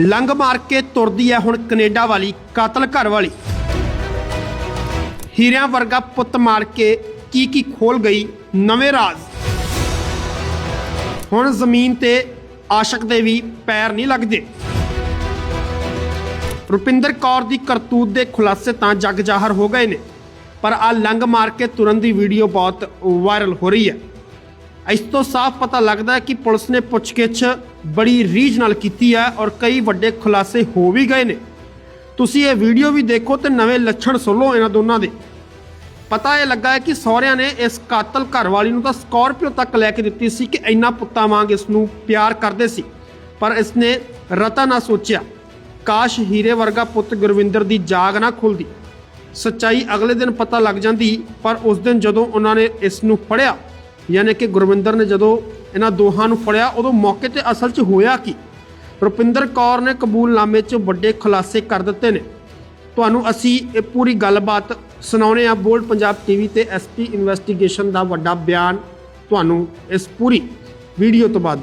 ਲੰਗ ਮਾਰ ਕੇ ਤੁਰਦੀ ਹੈ ਹੁਣ ਕੈਨੇਡਾ ਵਾਲੀ ਕਾਤਲ ਘਰ ਵਾਲੀ। ਹੀਰਿਆਂ ਵਰਗਾ ਪੁੱਤ ਮਾਰ ਕੇ ਕੀ ਕੀ ਖੋਲ ਗਈ ਨਵੇਂ ਰਾਜ਼। ਹੁਣ ਜ਼ਮੀਨ ਤੇ ਆਸ਼ਕ ਦੇ ਵੀ ਪੈਰ ਨਹੀਂ ਲੱਗਦੇ। ਰੁਪਿੰਦਰ ਕੌਰ ਦੀ ਕਰਤੂਤ ਦੇ ਖੁਲਾਸੇ ਤਾਂ ਜਗ ਜ਼ਾਹਰ ਹੋ ਗਏ ਨੇ, ਪਰ ਆ ਲੰਗ ਮਾਰ ਕੇ ਤੁਰਨ ਦੀ ਵੀਡੀਓ ਬਹੁਤ ਵਾਇਰਲ ਹੋ ਰਹੀ ਹੈ। ਇਸ ਤੋਂ ਸਾਫ਼ ਪਤਾ ਲੱਗਦਾ ਹੈ ਕਿ ਪੁਲਿਸ ਨੇ ਪੁੱਛਗਿੱਛ ਬੜੀ ਰੀਝ ਨਾਲ ਕੀਤੀ ਹੈ ਔਰ ਕਈ ਵੱਡੇ ਖੁਲਾਸੇ ਹੋ ਵੀ ਗਏ ਨੇ। ਤੁਸੀਂ ਇਹ ਵੀਡੀਓ ਵੀ ਦੇਖੋ ਤੇ ਨਵੇਂ ਲੱਛਣ ਸੁਣੋ ਇਹਨਾਂ ਦੋਨਾਂ ਦੇ। ਪਤਾ ਇਹ ਲੱਗਾ ਹੈ ਕਿ ਸਹੁਰਿਆਂ ਨੇ ਇਸ ਕਾਤਲ ਘਰਵਾਲੀ ਨੂੰ ਤਾਂ ਸਕਾਰਪੀਓ ਤੱਕ ਲੈ ਕੇ ਦਿੱਤੀ ਸੀ ਕਿ ਇੰਨਾ ਪੁੱਤਾਂ ਵਾਂਗ ਇਸ ਨੂੰ ਪਿਆਰ ਕਰਦੇ ਸੀ, ਪਰ ਇਸ ਨੇ ਰਤਾ ਨਾ ਸੋਚਿਆ। ਕਾਸ਼ ਹੀਰੇ ਵਰਗਾ ਪੁੱਤ ਗੁਰਵਿੰਦਰ ਦੀ ਜਾਗ ਨਾ ਖੁੱਲਦੀ। ਸੱਚਾਈ ਅਗਲੇ ਦਿਨ ਪਤਾ ਲੱਗ ਜਾਂਦੀ, ਪਰ ਉਸ ਦਿਨ ਜਦੋਂ ਉਹਨਾਂ ਨੇ ਇਸ ਨੂੰ ਫੜਿਆ ਯਾਨੀ ਕਿ ਗੁਰਵਿੰਦਰ ਨੇ ਜਦੋਂ ਇਹਨਾਂ ਦੋਹਾਂ ਨੂੰ ਫੜਿਆ, ਉਦੋਂ ਮੌਕੇ ਤੇ ਅਸਲ 'ਚ ਹੋਇਆ ਕੀ? ਰੁਪਿੰਦਰ ਕੌਰ ਨੇ ਕਬੂਲਨਾਮੇ 'ਚ ਵੱਡੇ ਖੁਲਾਸੇ ਕਰ ਦਿੱਤੇ ਨੇ। ਤੁਹਾਨੂੰ ਅਸੀਂ ਇਹ ਪੂਰੀ ਗੱਲਬਾਤ ਸੁਣਾਉਣੇ ਆ ਬੋਲਡ ਪੰਜਾਬ ਟੀਵੀ ਤੇ ਐਸਪੀ ਇਨਵੈਸਟੀਗੇਸ਼ਨ ਦਾ ਵੱਡਾ ਬਿਆਨ ਤੁਹਾਨੂੰ ਇਸ ਪੂਰੀ ਵੀਡੀਓ ਤੋਂ ਬਾਅਦ